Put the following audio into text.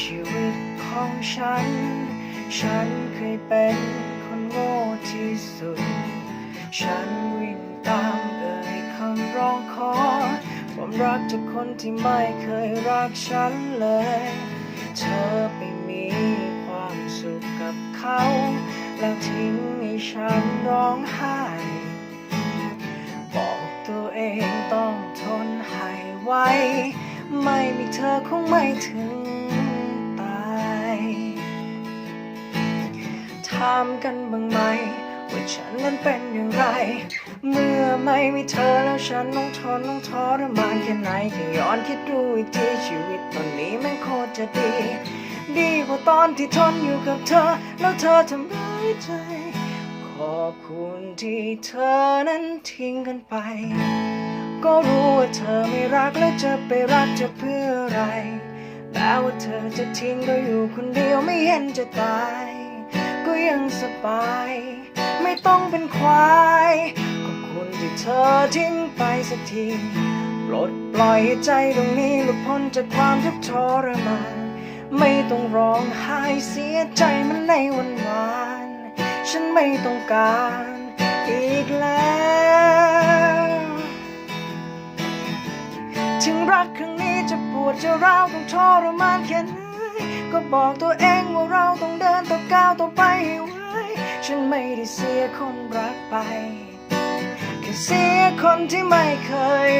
ชีวิตของฉัน ฉันเคยเป็นคนโง่ที่สุด ฉันวิ่งตามเอ่ยคำร้องขอ ความรักจากคนที่ไม่เคยรักฉันเลย เธอไปมีความสุขกับเขา แล้วทิ้งให้ฉันร้องไห้ ไม่มีเธอคงไม่ถึงตายถามกันบ้างไหม ว่าฉันนั้นเป็นอย่างไร เมื่อไม่มีเธอแล้วฉันต้องทนต้องทรมานแค่ไหนแค่ย้อนคิดดูอีกทีชีวิตตอนนี้แม่งโคตรจะดี ดีกว่าตอนที่ทนอยู่กับเธอ แล้วเธอทำร้ายใจ ขอบคุณที่เธอนั้นทิ้งกันไป ก็รู้ว่าเธอไม่รักแล้วจะไปรักจะเพื่ออะไร แล้วว่าเธอจะทิ้งก็อยู่คนเดียวไม่เห็นจะตาย ก็ยังสบาย ไม่ต้องเป็นควายขอบคุณที่เธอทิ้งไปสักทีปลดปล่อยให้ใจตรงนี้หลุดพ้นจากความทุกข์ทรมานไม่ต้องร้องไห้เสียใจมันในวันวาน ฉันไม่ต้องการอีกแล้ว ถึงรักครั้งนี้จะปวดจะร้าวต้องทรมานแค่ไหนก็บอกตัวเองว่าเราต้องเดินต่อก้าวต่อไปให้ไวฉันไม่ได้เสียคนรักไป แค่เสียคนที่ไม่เคย